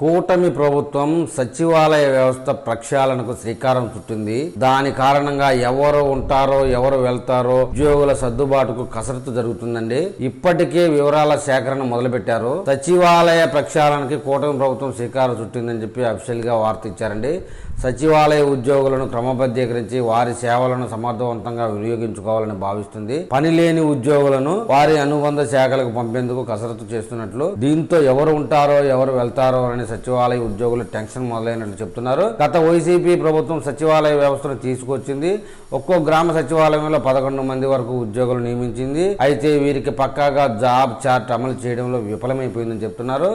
కూటమి ప్రభుత్వం సచివాలయ వ్యవస్థ ప్రక్షాళనకు శ్రీకారం చుట్టింది. దాని కారణంగా ఎవరు ఉంటారో ఎవరు వెళ్తారో ఉద్యోగుల సర్దుబాటుకు కసరత్తు జరుగుతుందండి. ఇప్పటికే వివరాల సేకరణ మొదలుపెట్టారు. సచివాలయ ప్రక్షాళనకి కూటమి ప్రభుత్వం శ్రీకారం చుట్టిందని చెప్పి అఫీషియల్గా వార్త ఇచ్చారండి. సచివాలయ ఉద్యోగులను క్రమబద్ధీకరించి వారి సేవలను సమర్థవంతంగా వినియోగించుకోవాలని భావిస్తుంది. పని లేని ఉద్యోగులను వారి అనుబంధ శాఖలకు పంపేందుకు కసరత్తు చేస్తున్నట్లు దీంతో ఎవరు ఉంటారో ఎవరు వెళ్తారో అని సచివాలయ ఉద్యోగులు టెన్షన్ మొదలైనట్లు చెప్తున్నారు. గత వైసీపీ ప్రభుత్వం సచివాలయ వ్యవస్థను తీసుకొచ్చింది. ఒక్కో గ్రామ సచివాలయంలో పదకొండు మంది వరకు ఉద్యోగులు నియమించింది. అయితే వీరికి పక్కాగా జాబ్ చార్ట్ అమలు చేయడంలో విఫలమైపోయిందని చెప్తున్నారు.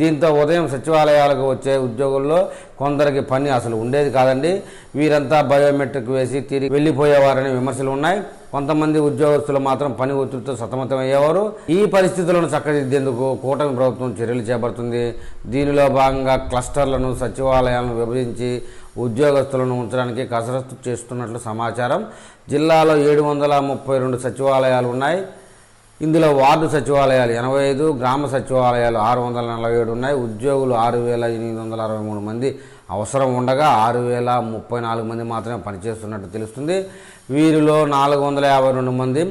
దీంతో ఉదయం సచివాలయాలకు వచ్చే ఉద్యోగుల్లో కొందరికి పని అసలు ఉండేది కాదండి. వీరంతా బయోమెట్రిక్ వేసి తిరిగి వెళ్ళిపోయేవారని విమర్శలు ఉన్నాయి. కొంతమంది ఉద్యోగస్తులు మాత్రం పని ఒత్తిడితో సతమతమయ్యేవారు. ఈ పరిస్థితులను చక్కదిద్దేందుకు కూటమి ప్రభుత్వం చర్యలు చేపడుతుంది. దీనిలో భాగంగా క్లస్టర్లను సచివాలయాలను విభజించి ఉద్యోగస్తులను ఉంచడానికి కసరత్తు చేస్తున్నట్లు సమాచారం. జిల్లాలో ఏడు వందల ముప్పై రెండు సచివాలయాలు ఉన్నాయి. ఇందులో వార్డు సచివాలయాలు ఎనభై ఐదు గ్రామ సచివాలయాలు ఆరు వందల నలభై ఏడు ఉన్నాయి. ఉద్యోగులు ఆరు వేల ఎనిమిది వందల అరవై మూడు మంది. అవసరం ఉండగా ఆరు వేల ముప్పై నాలుగు మంది మాత్రమే పనిచేస్తున్నట్టు తెలుస్తుంది. వీరిలో నాలుగు వందల యాభై రెండు మంది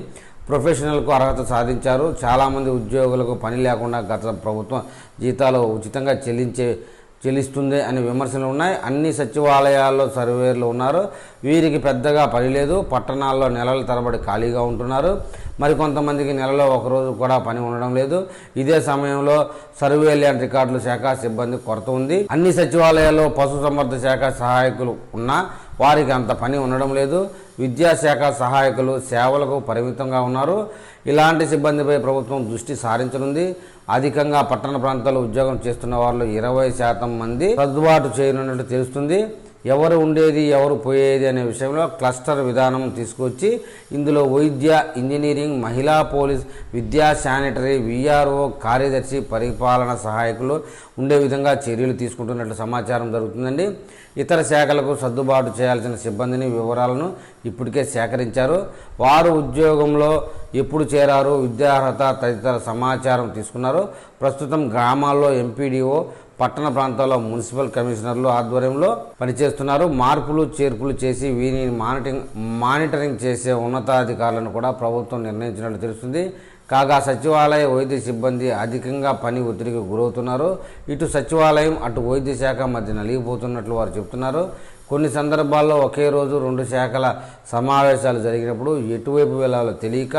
ప్రొఫెషనల్కు అర్హత సాధించారు. చాలామంది ఉద్యోగులకు పని లేకుండా గత ప్రభుత్వం జీతాలు ఉచితంగా చెల్లించే చెల్లిస్తుంది అనే విమర్శలు ఉన్నాయి. అన్ని సచివాలయాల్లో సర్వేర్లు ఉన్నారు. వీరికి పెద్దగా పని లేదు. పట్టణాల్లో నెలల తరబడి ఖాళీగా ఉంటున్నారు. మరికొంతమందికి నెలలో ఒకరోజు కూడా పని ఉండడం లేదు. ఇదే సమయంలో సర్వేలియన్ రికార్డుల శాఖ సిబ్బంది కొరత ఉంది. అన్ని సచివాలయాల్లో పశు పశుసంవర్ధ శాఖ సహాయకులు ఉన్నా వారికి అంత పని ఉండడం లేదు. విద్యాశాఖ సహాయకులు సేవలకు పరిమితంగా ఉన్నారు. ఇలాంటి సిబ్బందిపై ప్రభుత్వం దృష్టి సారించనుంది. అధికంగా పట్టణ ప్రాంతాల్లో ఉద్యోగం చేస్తున్న వారిలో ఇరవై శాతం మంది సర్దుబాటు చేయనున్నట్టు తెలుస్తుంది. ఎవరు ఉండేది ఎవరు పోయేది అనే విషయంలో క్లస్టర్ విధానం తీసుకొచ్చి ఇందులో వైద్య ఇంజనీరింగ్ మహిళా పోలీస్ విద్యా శానిటరీ విఆర్ఓ కార్యదర్శి పరిపాలన సహాయకులు ఉండే విధంగా చర్యలు తీసుకుంటున్నట్లు సమాచారం జరుగుతుందండి. ఇతర శాఖలకు సర్దుబాటు చేయాల్సిన సిబ్బందిని వివరాలను ఇప్పటికే సేకరించారు. వారు ఉద్యోగంలో ఎప్పుడు చేరారు విద్యార్హత తదితర సమాచారం తీసుకున్నారు. ప్రస్తుతం గ్రామాల్లో ఎంపీడీఓ పట్టణ ప్రాంతాల్లో మున్సిపల్ కమిషనర్లు ఆధ్వర్యంలో పనిచేస్తున్నారు. మార్పులు చేర్పులు చేసి వీరిని మానిటరింగ్ మానిటరింగ్ చేసే ఉన్నతాధికారులను కూడా ప్రభుత్వం నిర్ణయించినట్లు తెలుస్తుంది. కాగా సచివాలయ వైద్య సిబ్బంది అధికంగా పని ఒత్తిడికి గురవుతున్నారు. ఇటు సచివాలయం అటు వైద్య శాఖ మధ్య నలిగిపోతున్నట్లు వారు చెబుతున్నారు కొన్ని సందర్భాల్లో ఒకే రోజు రెండు శాఖల సమావేశాలు జరిగినప్పుడు ఎటువైపు వెళ్ళాలో తెలియక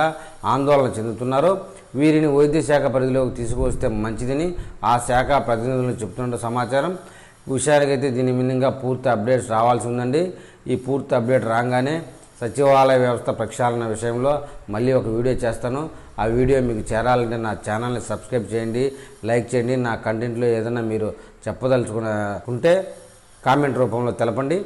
ఆందోళన చెందుతున్నారు. వీరిని వైద్య శాఖ పరిధిలోకి తీసుకువస్తే మంచిదని ఆ శాఖ ప్రతినిధులు చెప్తున్న సమాచారం. విషయానికైతే దీని మీదంగా పూర్తి అప్డేట్స్ రావాల్సి ఉందండి. ఈ పూర్తి అప్డేట్ రాగానే సచివాలయ వ్యవస్థ ప్రక్షాళన విషయంలో మళ్ళీ ఒక వీడియో చేస్తాను. ఆ వీడియో మీకు చేరాలంటే నా ఛానల్ని సబ్స్క్రైబ్ చేయండి లైక్ చేయండి. నా కంటెంట్లో ఏదైనా మీరు చెప్పదలుచుకుంటే కామెంట్ రూపంలో తెలపండి.